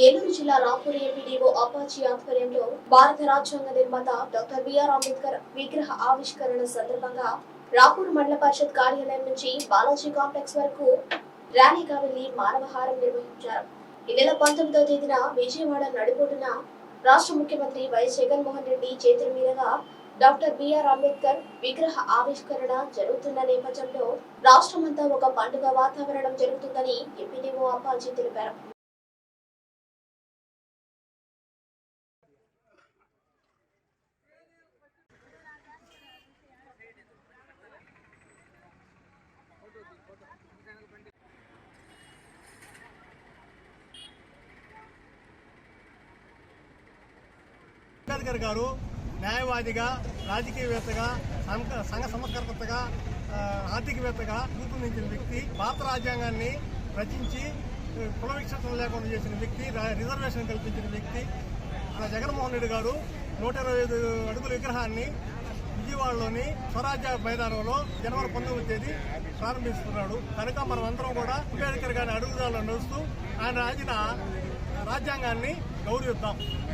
నెల్లూరు జిల్లా Rampur MPDO Apache ఆధ్వర్యంలో భారత రాజ్యాంగ నిర్మాత డాక్టర్ బిఆర్ అంబేద్కర్ విగ్రహ ఆవిష్కరణ సందర్భంగా రాపూర్ మండల పరిషత్ కార్యాలయం నుంచి బాలాజీ కాంప్లెక్స్ వరకు ర్యాలీగా వెళ్ళి మానవహారం నిర్వహించారు. ఈ నెల పంతొమ్మిదవ తేదీన విజయవాడ నడిపోటున రాష్ట్ర ముఖ్యమంత్రి వైఎస్ జగన్మోహన్ రెడ్డి చేతుల మీదుగా డాక్టర్ బిఆర్ అంబేద్కర్ విగ్రహ ఆవిష్కరణ జరుగుతున్న నేపథ్యంలో రాష్ట్రమంతా ఒక పండుగ వాతావరణం జరుగుతుందని ఎంపీడీఓ అప్పాజీ తెలిపారు. అంబేద్కర్ గారు న్యాయవాదిగా రాజకీయవేత్తగా సంఘ- సంఘ సంస్కర్తగా ఆర్థికవేత్తగా రూపొందించిన వ్యక్తి భారత రాజ్యాంగాన్ని రచించి ఆ, కుల విక్షేపం లేకుండా చేసిన వ్యక్తి రిజర్వేషన్ కల్పించిన వ్యక్తి జగన్మోహన్ రెడ్డి గారు నూట ఇరవై ఐదు అడుగుల విగ్రహాన్ని విజయవాడలోని స్వరాజ్య మైదానంలో జనవరి పంతొమ్మిది తేదీ ప్రారంభిస్తున్నాడు. కనుక మనం అందరం కూడా అంబేద్కర్ గారిని అడుగుదాల్లో నడుస్తూ ఆయన రాసిన రాజ్యాంగాన్ని గౌరవిద్దాం.